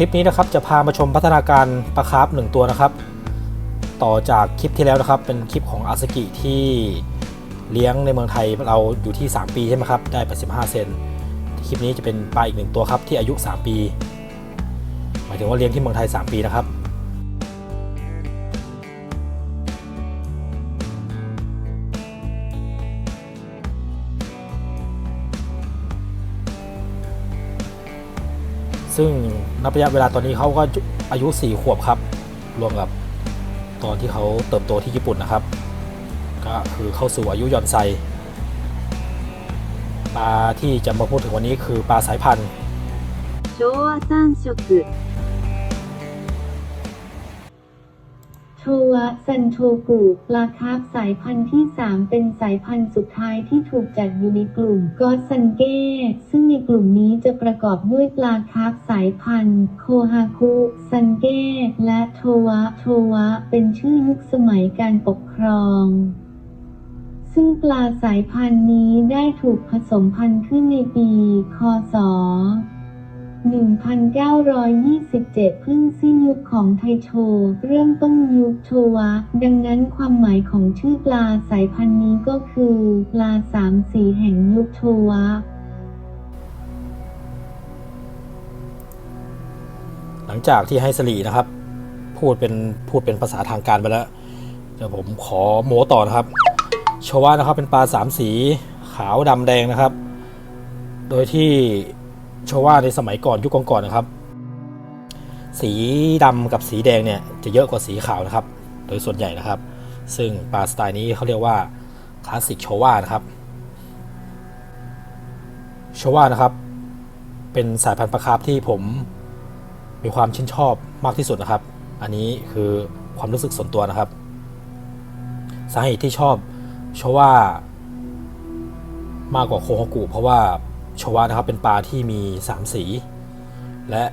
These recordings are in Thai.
ลิปนี้นะครับจะพามาชมพัฒนาการปลาคาร์ฟหนึ่งตัวนะครับ ต่อจากคลิปที่แล้วนะครับ เป็นคลิปของอาสกิที่เลี้ยงในเมืองไทยเราอยู่ที่ 3 ปีใช่ไหมครับได้ 85 เซนคลิปนี้จะเป็นปลาอีกหนึ่งตัวครับที่อายุ 3 ปี หมายถึงว่าเลี้ยงที่เมืองไทย 3 ปีนะครับ ซึ่งนับระยะเวลาตอนนี้เขาก็อายุ 4 ขวบครับ รวมกับตอนที่เขาเติบโตที่ญี่ปุ่นนะครับ ก็คือเข้าสู่อายุย่อนไซปลาที่จะมาพูดถึงวันนี้คือปลาสายพันธุ์ วะซันโชกุปลาคาร์ฟสายพันธุ์ที่ 3 เป็นสายพันธุ์สุดท้ายที่ถูกจัดอยู่ในกลุ่มกอสซันเก้ ซึ่งในกลุ่มนี้จะประกอบด้วยปลาคาร์ฟสายพันธุ์ โคฮาคุ ซันเก้ และโทวะ โทวะ เป็นชื่อยุคสมัยการปกครองซึ่งปลาสายพันธุ์นี้ได้ถูกผสมพันธุ์ขึ้นในปี คศ 1927 เพิ่งสิ้นยุคของไทโช เริ่มต้นยุคโชวะ ดังนั้นความหมายของชื่อปลาสายพันธุ์นี้ก็คือ ปลาสามสีแห่งยุคโชวะ หลังจากที่ให้สลีนะครับ พูดเป็นพูดเป็นภาษาทางการไปแล้วเดี๋ยวผมขอโมต่อนะครับ โชวานะครับเป็นปลาสามสีขาวดำแดงนะครับ โดยที่ ชว่าในสมัยก่อนยุคก่อนๆนะครับ สีดำกับสีแดงเนี่ยจะเยอะกว่าสีขาวนะครับ โดยส่วนใหญ่นะครับ ซึ่งปลาสไตล์นี้เขาเรียกว่าคลาสสิกโชว่านะครับโชว่านะครับ เป็นสายพันธุ์ปลาคาร์ฟที่ผมมีความชื่นชอบมากที่สุดนะครับ อันนี้คือความรู้สึกส่วนตัวนะครับ สาเหตุที่ชอบโชว่า มากกว่าโคฮกุเพราะว่า ชวานะครับเป็นปลาที่มี 3 สี และ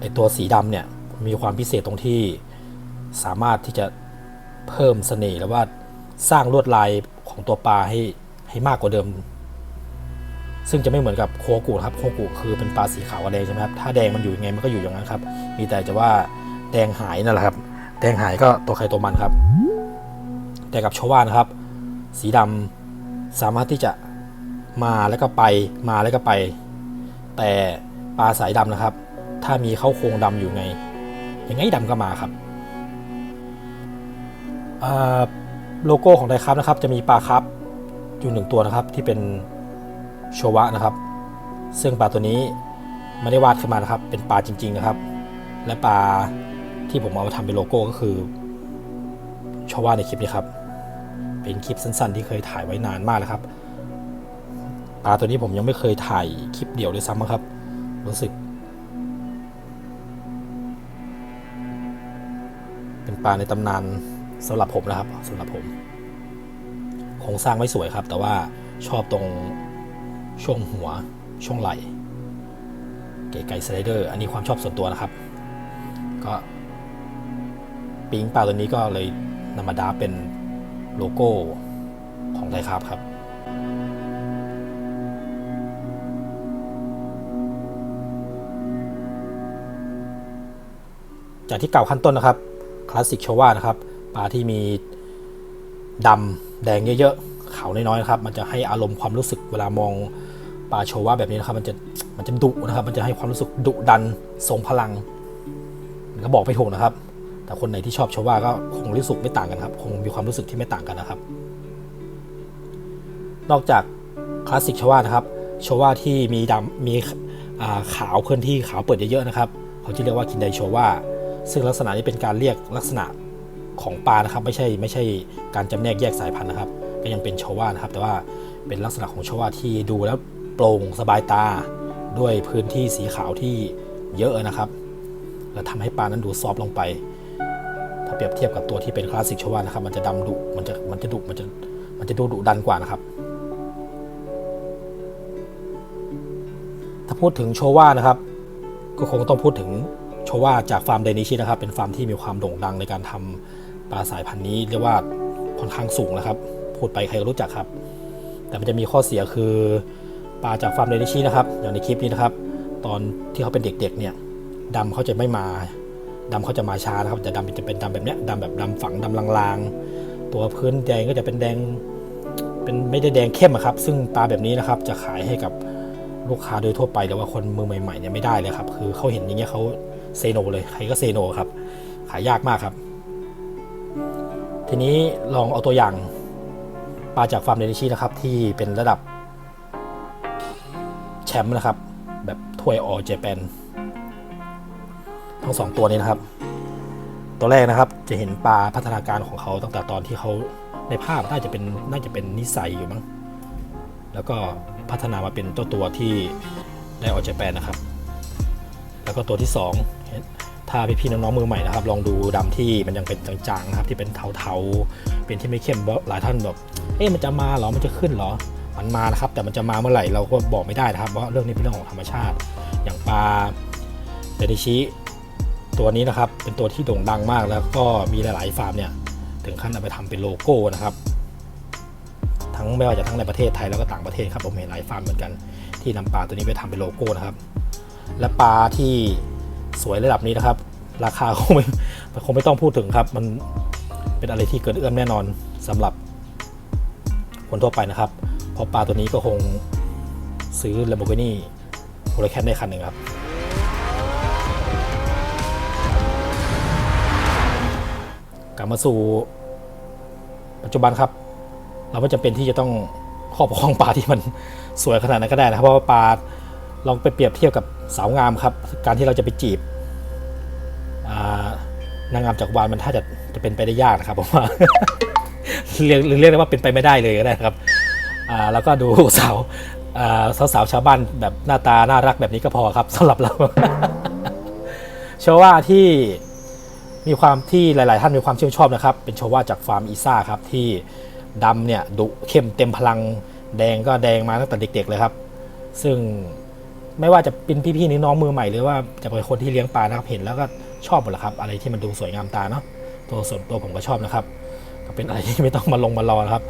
ไอตัวสีดำเนี่ยมีความพิเศษตรงที่สามารถที่จะเพิ่มเสน่ห์และว่าสร้างลวดลายของตัวปลาให้ให้มากกว่าเดิม ซึ่งจะไม่เหมือนกับโคกุครับโคกุคือเป็นปลาสีขาวแดงใช่ไหมครับถ้าแดงมันอยู่ยังไงมันก็อยู่อย่างนั้นครับ มีแต่จะว่าแดงหายนั่นแหละครับ แดงหายก็ตัวใครตัวมันครับ แต่กับชวานะครับ สีดำสามารถที่จะ มาแล้วก็ไปมาแล้วก็ไป แต่ปลาสายดำนะครับ ถ้ามีเข้าโครงดำอยู่ไง ยังไงดำก็มาครับโลโก้ของไดครับนะครับ จะมีปลาครับอยู่หนึ่งตัวนะครับที่เป็นโชวะนะครับ ซึ่งปลาตัวนี้ไม่ได้วาดขึ้นมานะครับ เป็นปลาจริง ๆนะครับ และปลาที่ผมเอามาทำเป็นโลโก้ก็คือโชวะในคลิปนี้ครับ เป็นคลิปสั้นๆ ที่เคยถ่ายไว้นานมากแล้วครับ ปลาตัวนี้ผมยังไม่เคยถ่ายคลิปเดี่ยวด้วยซ้ำครับ รู้สึก เป็นปลาในตำนานสำหรับผมนะครับสำหรับผมโครงสร้างไม่สวยครับ แต่ว่าชอบตรงช่วงหัวช่วงไหล่เก๋ไก่สไลเดอร์ อันนี้ความชอบส่วนตัวนะครับ ก็ปิงปลาตัวนี้ก็เลยนำมาดาเป็นโลโก้ของไทยครับครับ จากที่เก่าขั้นต้นนะครับคลาสสิกโชว่านะครับปลาที่มีดำแดงเยอะๆขาวน้อยๆนะครับมันจะให้อารมณ์ความรู้สึกเวลามองปลาโชว่าแบบนี้นะครับมันจะมันจะดุนะครับ มันจะให้ความรู้สึกดุดันทรงพลังมันก็บอกไม่ถูกนะครับ แต่คนไหนที่ชอบโชว่าก็คงรู้สึกไม่ต่างกันครับ คงมีความรู้สึกที่ไม่ต่างกันนะครับ นอกจากคลาสสิกโชว่านะครับโชว่าที่มีดำมีขาวเคลื่อนที่ขาวเปิดเยอะๆนะครับ เขาจะเรียกว่าคินไดโชว่า ซึ่งลักษณะนี้เป็นการเรียกลักษณะของปลานะครับ ไม่ใช่ไม่ใช่การจำแนกแยกสายพันธุ์นะครับ ก็ยังเป็นโชว่านะครับ แต่ว่าเป็นลักษณะของโชว่าที่ดูแล้วโปร่งสบายตา ด้วยพื้นที่สีขาวที่เยอะนะครับ และทำให้ปลานั้นดูซอฟลงไป ถ้าเปรียบเทียบกับตัวที่เป็นคลาสสิกโชว่านะครับ มันจะดำดุมันจะมันจะดุมันจะมันจะดูดุดันกว่านะครับถ้าพูดถึงโชว่านะครับ ก็คงต้องพูดถึง ชว่าจากฟาร์มเดนิชินะครับ เป็นฟาร์มที่มีความโด่งดังในการทำปลาสายพันธุ์นี้เรียกว่าค่อนข้างสูงนะครับ พูดไปใครก็รู้จักครับ แต่มันจะมีข้อเสียคือปลาจากฟาร์มเดนิชินะครับ อย่างในคลิปนี้นะครับ ตอนที่เขาเป็นเด็กๆเนี่ยดำเขาจะไม่มาดำเขาจะมาช้านะครับแต่ดำจะเป็นดำแบบเนี้ยดำแบบดำฝังดำลางๆ ตัวพื้นแดงก็จะเป็นแดงเป็นไม่ได้แดงเข้มอะครับ ซึ่งปลาแบบนี้นะครับจะขายให้กับลูกค้าโดยทั่วไปหรือว่าคนมือใหม่ๆเนี่ยไม่ได้เลยครับ คือเขาเห็นอย่างเงี้ยเขา เซโนเลยใครก็เซโนครับ ขายยากมากครับ ทีนี้ลองเอาตัวอย่างปลาจากฟาร์มเดนิชินะครับ ที่เป็นระดับแชมป์นะครับ แบบถ้วยออเจแปนทั้งสองตัวนี้นะครับ ตัวแรกนะครับจะเห็นปลาพัฒนาการของเขาตั้งแต่ตอนที่เขาในภาพน่าจะเป็นน่าจะเป็นนิสัยอยู่มั้งแล้วก็พัฒนามาเป็นเจ้าตัวที่ได้ออเจแปนนะครับ แล้วก็ตัวที่สองเห็นถ้าพี่ๆน้องๆมือใหม่นะครับ ลองดูดำที่มันยังเป็นจางๆนะครับที่เป็นเทาๆ เป็นที่ไม่เข้มหลายท่านแบบเอ๊ะมันจะมาเหรอมันจะขึ้นเหรอ มันมานะครับ แต่มันจะมาเมื่อไหร่เราก็บอกไม่ได้นะครับเพราะเรื่องนี้เป็นเรื่องของธรรมชาติ อย่างปลาเดนิชิตัวนี้นะครับเป็นตัวที่โด่งดังมากแล้วก็มีหลายๆฟาร์มเนี่ยถึงขั้นเอาไปทำเป็นโลโก้นะครับ ทั้งไม่ว่าจะทั้งในประเทศไทยแล้วก็ต่างประเทศครับผมเห็นหลายฟาร์มเหมือนกันที่นำปลาตัวนี้ไปทำเป็นโลโก้นะครับ และปลาที่สวยระดับนี้นะครับ ราคาคงไม่คงไม่ต้องพูดถึงครับ มันเป็นอะไรที่เกินเอื้อมแน่นอนสำหรับคนทั่วไปนะครับ เพราะปลาตัวนี้ก็คงซื้อ Lamborghini Huracan ได้คันหนึ่งครับ กลับมาสู่ปัจจุบันครับ เราไม่จำเป็นที่จะต้องครอบครองปลาที่มันสวยขนาดนั้นก็ได้นะครับ เพราะว่าปลาลองไปเปรียบเทียบกับ สาวงามครับ การที่เราจะไปจีบนางงามจักรวาลมันถ้าจะจะเป็นไปได้ยากนะครับผมว่าเรียกเรียกได้ว่าเป็นไปไม่ได้เลยก็ได้ครับอ่าแล้วก็ดูสาวสาวชาวบ้านแบบหน้าตาน่ารักแบบนี้ก็พอครับสำหรับเราเชื่อว่าที่มีความที่หลาย ๆ ท่านมีความชื่นชอบนะครับ เป็นโชว่าจากฟาร์มอีซ่าครับที่ดำเนี่ยดุเข้มเต็มพลังแดงก็แดงมาตั้งแต่เด็ก ๆ เลยครับ ซึ่ง ไม่ว่าจะเป็นพี่ๆน้องๆมือใหม่หรือว่าจะเป็นคนที่เลี้ยงปลานะครับเห็นแล้วก็ชอบหมดแหละครับ อะไรที่มันดูสวยงามตาเนาะตัวส่วนตัวผมก็ชอบนะครับ ก็เป็นอะไรที่ไม่ต้องมาลงมารอนะครับ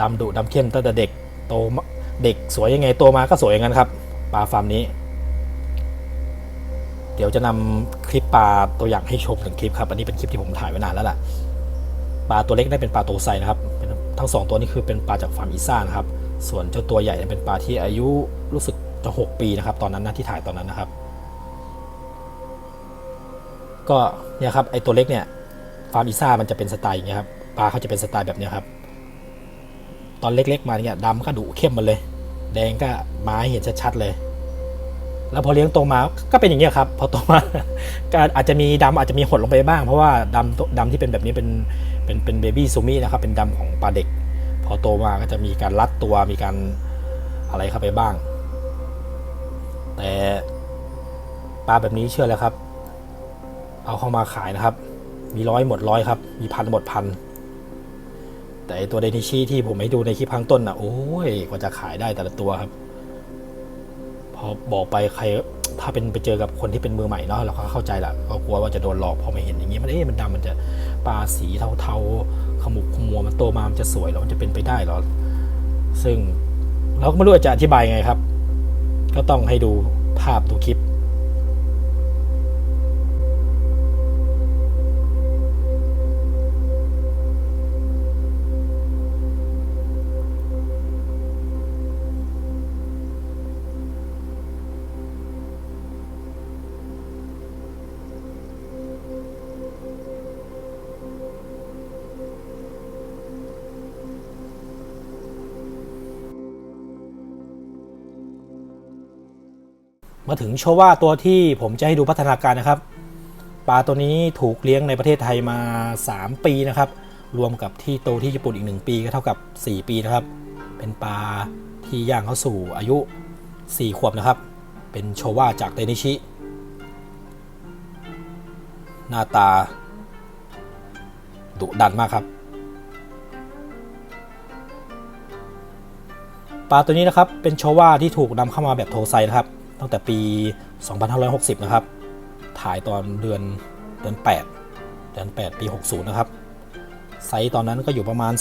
ดำดุดำเข้มตั้งแต่เด็กโตเด็กสวยยังไงโตมาก็สวยอย่างนั้นครับปลาฟาร์มนี้ เดี๋ยวจะนำคลิปปลาตัวอย่างให้ชมถึงคลิปครับ อันนี้เป็นคลิปที่ผมถ่ายไว้นานแล้วล่ะปลาตัวเล็กได้เป็นปลาโตไซนะครับเป็นทั้งสองตัวนี้คือเป็นปลาจากฟาร์มอีซ่านะครับส่วนเจ้าตัวใหญ่เป็นปลาที่อายุรู้สึก จะหกปีนะครับ ตอนนั้นนะที่ถ่ายตอนนั้นนะครับ ก็เนี่ยครับไอตัวเล็กเนี่ยฟาร์มอีซ่ามันจะเป็นสไตล์อย่างเงี้ยครับปลาเขาจะเป็นสไตล์แบบเนี้ยครับ ตอนเล็กๆมาเนี่ยดำก็ดุเข้มมาเลย แดงก็มาให้เห็นชัดๆเลย แล้วพอเลี้ยงโตมาก็เป็นอย่างเงี้ยครับ พอโตมาก็อาจจะมีดำอาจจะมีหดลงไปบ้าง เพราะว่าดำดำที่เป็นแบบนี้เป็นเป็นเป็นเบบี้ซูมี่นะครับ เป็นดำของปลาเด็ก พอโตมาก็จะมีการรัดตัวมีการอะไรเข้าไปบ้าง แต่ปลาแบบนี้เชื่อแล้วครับ เอาเข้ามาขายนะครับ มีร้อยหมดร้อยครับ มีพันหมดพัน แต่ไอตัวเดนิชีที่ผมให้ดูในคลิปข้างต้นนะโอ้ยกว่าจะขายได้แต่ละตัวครับ พอบอกไปใครถ้าเป็นไปเจอกับคนที่เป็นมือใหม่เนาะเราก็เข้าใจแหละก็กลัวว่าจะโดนหลอกพอมาเห็นอย่างนี้มันเอ๊ะมันดำมันจะปลาสีเทาๆขมุกขมัวมันโตมามันจะสวยเหรอมันจะเป็นไปได้เหรอซึ่งเราก็ไม่รู้จะอธิบายไงครับ ก็ต้องให้ดู ภาพดูคลิป มาถึงโชว่าตัวที่ผมจะให้ดูพัฒนาการนะครับ ปลาตัวนี้ถูกเลี้ยงในประเทศไทยมา 3 ปีนะครับ รวมกับที่โตที่ญี่ปุ่นอีก 1 ปีก็เท่ากับ 4 ปีนะครับ เป็นปลาที่ย่างเข้าสู่อายุ 4 ขวบนะครับ เป็นโชว่าจากเดนิชิ หน้าตาดุดันมากครับ ปลาตัวนี้นะครับเป็นโชว่าที่ถูกนำเข้ามาแบบโทไซนะครับ ตั้งแต่ปี 2560 นะครับ ถ่ายตอนเดือนเดือน 8 เดือน 8 ปี 60 นะครับ ไซส์ตอนนั้นก็อยู่ประมาณ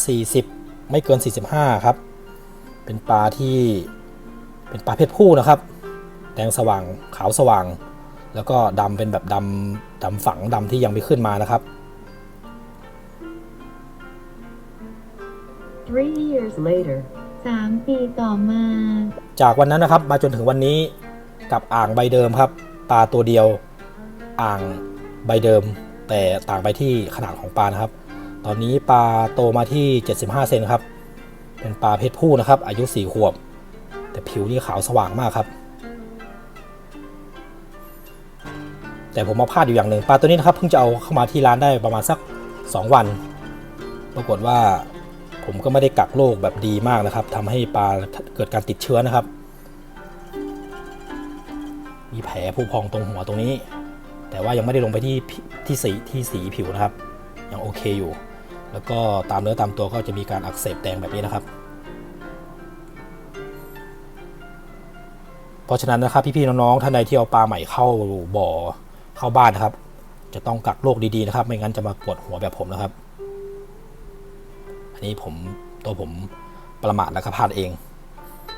40 ไม่เกิน 45 ครับ เป็นปลาที่เป็นปลาเพศผู้นะครับ แดงสว่างขาวสว่าง แล้วก็ดำเป็นแบบดำดำฝังดำที่ยังไม่ขึ้นมานะครับ Three years later. สามปีต่อมา จากวันนั้นนะครับมาจนถึงวันนี้ กับอ่างใบเดิมครับ ปลาตัวเดียวอ่างใบเดิม แต่ต่างไปที่ขนาดของปลานะครับ ตอนนี้ปลาโตมาที่ 75 เซนครับ เป็นปลาเพศผู้นะครับ อายุ 4 ขวบ แต่ผิวนี่ขาวสว่างมากครับ แต่ผมมาพลาดอยู่อย่างหนึ่งปลาตัวนี้นะครับเพิ่งจะเอาเข้ามาที่ร้านได้ประมาณสัก 2 วัน ปรากฏว่าผมก็ไม่ได้กักโรคแบบดีมากนะครับทำให้ปลาเกิดการติดเชื้อนะครับ มีแผลผุพองตรงหัวตรงนี้ แต่ว่ายังไม่ได้ลงไปที่ที่สีที่สีผิวนะครับ ยังโอเคอยู่ แล้วก็ตามเนื้อตามตัวก็จะมีการอักเสบแดงแบบนี้นะครับ เพราะฉะนั้นนะครับพี่ๆน้องๆท่านใดที่เอาปลาใหม่เข้าบ่อเข้าบ้านนะครับ จะต้องกักโรคดีๆนะครับ ไม่งั้นจะมาปวดหัวแบบผมนะครับ อันนี้ผมตัวผมประมาทและก็พลาดเอง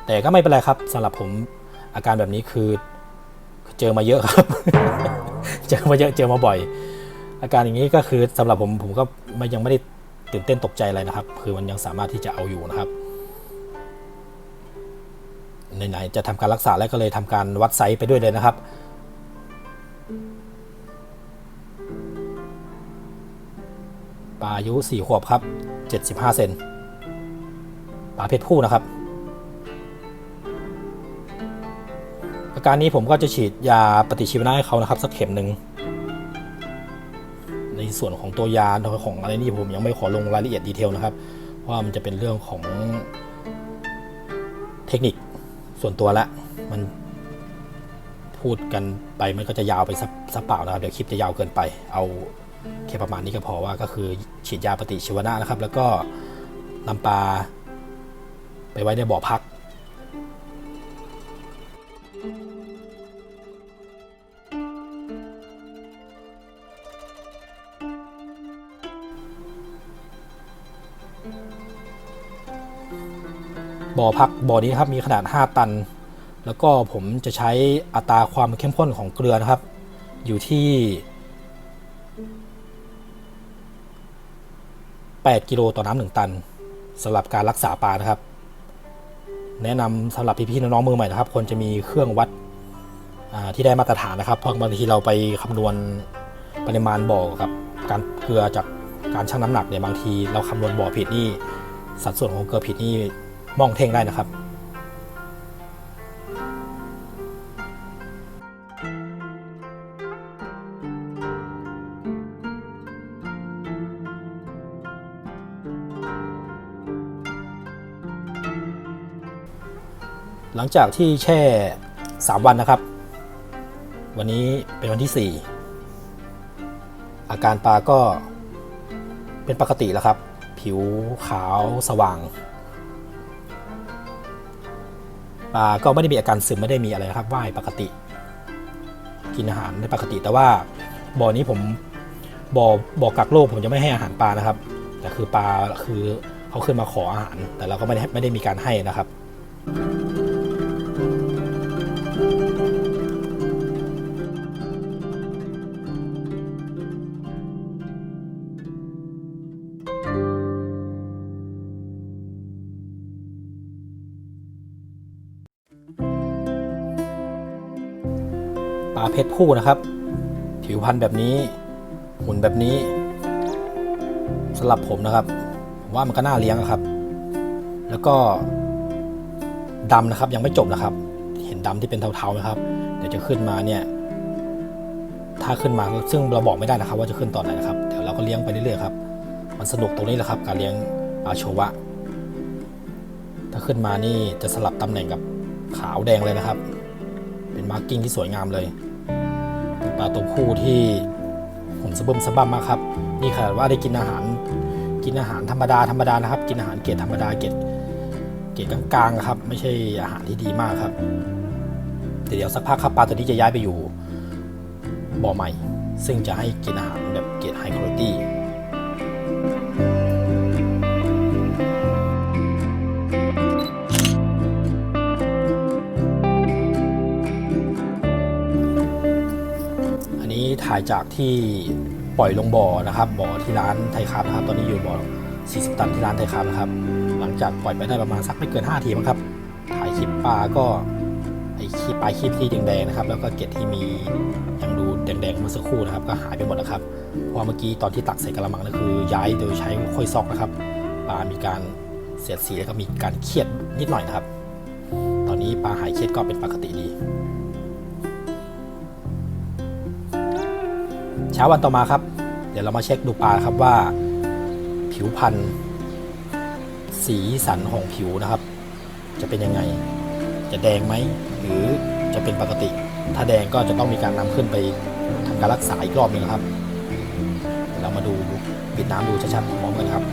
แต่ก็ไม่เป็นไรครับสำหรับผมอาการแบบนี้คือ เจอมาเยอะครับ เจอมาเยอะเจอมาบ่อย อาการอย่างนี้ก็คือสำหรับผมผมก็มยังไม่ได้ตื่นเต้นตกใจอะไรนะครับ คือมันยังสามารถที่จะเอาอยู่นะครับไหนๆจะทำการรักษาแล้วก็เลยทำการวัดไซส์ไปด้วยเลยนะครับปลาอายุ4ขวบครับ 75 เซนปลาเพศผู้นะครับ อาการนี้ผมก็จะฉีดยาปฏิชีวนะให้เขานะครับ สักเข็มหนึ่งในส่วนของตัวยาของอะไรนี่ผมยังไม่ขอลงรายละเอียดดีเทลนะครับเพราะว่ามันจะเป็นเรื่องของเทคนิคส่วนตัวละมันพูดกันไปมันก็จะยาวไปสัสักเปล่านะครับเดี๋ยวคลิปจะยาวเกินไป เอาแค่ประมาณนี้ก็พอว่าก็คือฉีดยาปฏิชีวนะนะครับ แล้วก็นำปลาไปไว้ในบ่อพัก บ่อพักบ่อนี้นะครับมีขนาด 5 ตัน แล้วก็ผมจะใช้อัตราความเข้มข้นของเกลือนะครับ อยู่ที่ 8 กิโลต่อน้ำหนึ่งตันสำหรับการรักษาปลานะครับ แนะนำสำหรับพี่ๆน้องๆมือใหม่นะครับควรจะมีเครื่องวัดที่ได้มาตรฐานนะครับเพราะบางทีเราไปคำนวณปริมาณบ่อกับการเกลือจากการชั่งน้ำหนักเนี่ยบางทีเราคำนวณบ่อผิดนี่สัดส่วนของเกลือผิดนี่ มองเทงได้นะครับหลังจากที่แช่ 3 วันนะครับ วันนี้เป็นวันที่ 4 อาการปลาก็เป็นปกติแล้วครับ ผิวขาวสว่าง ก็ไม่ได้มีอาการซึมไม่ได้มีอะไรนะครับว่ายปกติ กินอาหารได้ปกติ แต่ว่าบ่อนี้ผมบ่อบ่อกักโรคผมจะไม่ให้อาหารปลานะครับ แต่คือปลาคือเขาขึ้นมาขออาหาร แต่เราก็ไม่ได้ไม่ได้มีการให้นะครับปล เพศผู้นะครับ ผิวพรรณแบบนี้ หุ่นแบบนี้สำหรับผมนะครับผมว่ามันก็น่าเลี้ยงอะครับ แล้วก็ดำนะครับยังไม่จบนะครับ เห็นดำที่เป็นเทาๆนะครับเดี๋ยวจะขึ้นมาเนี่ยถ้าขึ้นมาซึ่งเราบอกไม่ได้นะครับ ว่าจะขึ้นตอนไหนนะครับเดี๋ยวเราก็เลี้ยงไปเรื่อยๆครับมันสนุกตรงนี้แหละครับ การเลี้ยงปลาโชวะ ถ้าขึ้นมานี่จะสลับตำแหน่งกับขาวแดงเลยนะครับ เป็นมาร์กิ้งที่สวยงามเลย ลาตัวผู้ที่ผมสะบึมสะบัมมากครับ นี่ขนาดว่าได้กินอาหาร กินอาหารธรรมดาธรรมดานะครับ กินอาหารเกรดธรรมดาเกรดเกรดกลางๆครับ ไม่ใช่อาหารที่ดีมากครับแต่เดี๋ยวสักพักครับปลาตัวนี้จะย้ายไปอยู่บ่อใหม่ ซึ่งจะให้กินอาหารแบบเกรดไฮคุณภาพายจากที่ปล่อยลงบ่อนะครับ บ่อที่ร้านไทยคารับนะครับ ตอนนี้อยู่บ่อ 40 ตันที่ร้านไทยคารับนะครับ หลังจากปล่อยไปได้ประมาณสักไม่เกิน 5 ทีมั้งครับ ถ่ายคลิปปลาก็ไอคลิปปลายคลิปที่แดงๆนะครับ แล้วก็เกล็ดที่มียังดูแดงๆเมื่อสักครู่นะครับ ก็หายไปหมดนะครับ เพราะเมื่อกี้ตอนที่ตักใส่กระมังนั่นคือ ย้ายโดยใช้ค่อยซอกนะครับ ปลามีการเสียดสีแล้วก็มีการเครียดนิดหน่อยนะครับ ตอนนี้ปลาหายเครียดก็เป็นปกติดี ช้าวันต่อมาครับ เดี๋ยวเรามาเช็คดูปลาครับว่า ผิวพันธุ์สีสันของผิวนะครับ จะเป็นยังไง จะแดงไหมหรือจะเป็นปกติ ถ้าแดงก็จะต้องมีการนำขึ้นไปทำการรักษาอีกรอบหนึ่งครับ เรามาดูปิดน้ำดูชัดๆพร้อมกันครับ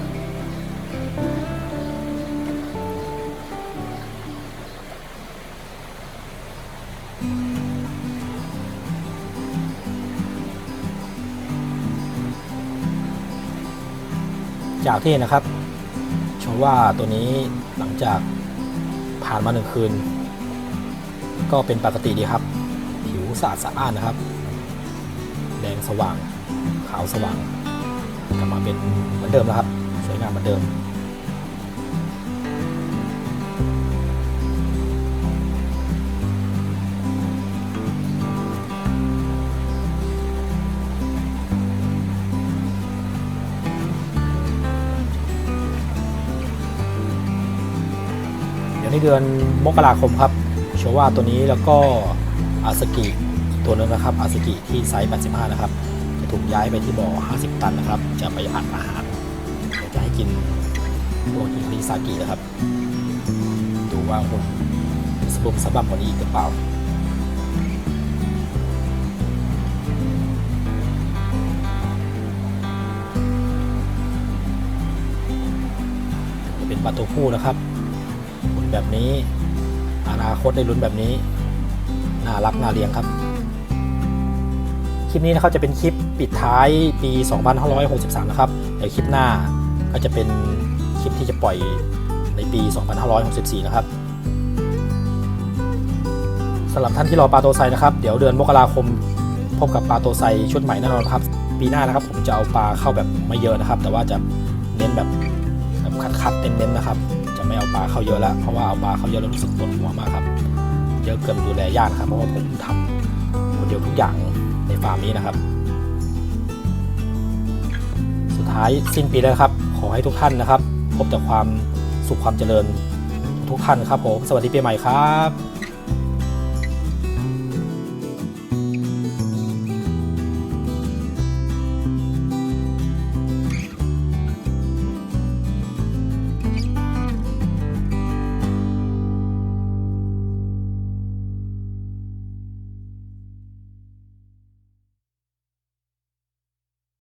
จากที่เห็นะครับชมว่าตัวนี้หลังจากผ่านมาหนึ่งคืน ก็เป็นปกติดีครับ ผิวสะอาดสะอ้านนะครับ แดงสว่าง ขาวสว่างกลับมาเป็นเหมือนเดิมแล้วครับ สวยงามเหมือนเดิม เดี๋ยวในเดือนมกราคมครับโชว่าตัวนี้แล้วก็อาสกิตัวนึงนะครับอาสกิที่ไซส์ 85 นะครับ จะถูกย้ายไปที่บ่อ 50 ตันนะครับ จะไปอัดอาหารจะให้กินตัวฮิริซากินะครับ ดูว่าหุ่นสมบุมสมบัติกว่านี้อีกหรือเปล่าจะเป็นปลาตัวผู้นะครับ แบบนี้ อนาคตได้ลุ้นแบบนี้ น่ารักน่าเลี้ยงครับ คลิปนี้นะครับจะเป็นคลิปปิดท้ายปี 2563 นะครับเดี๋ยวคลิปหน้าก็จะเป็นคลิปที่จะปล่อยในปี 2564 นะครับสำหรับท่านที่รอปลาโตไซนะครับ เดี๋ยวเดือนมกราคมพบกับปลาโตไซชุดใหม่แน่นอนครับ ปีหน้านะครับ ผมจะเอาปลาเข้าแบบไม่เยอะนะครับ แต่ว่าจะเน้นแบบแบบคัดๆเน้นๆนะครับ ไม่เอาปลาเข้าเยอะแล้วเพราะว่าเอาปลาเข้าเยอะแล้วรู้สึกปวดหัวมากครับเยอะเกินดูแลยากครับเพราะว่าผมทำคนเดียวทุกอย่างในฟาร์มนี้นะครับ สุดท้ายสิ้นปีแล้วครับ ขอให้ทุกท่านนะครับ พบแต่ความสุขความเจริญทุกท่านครับผมสวัสดีปีใหม่ครับ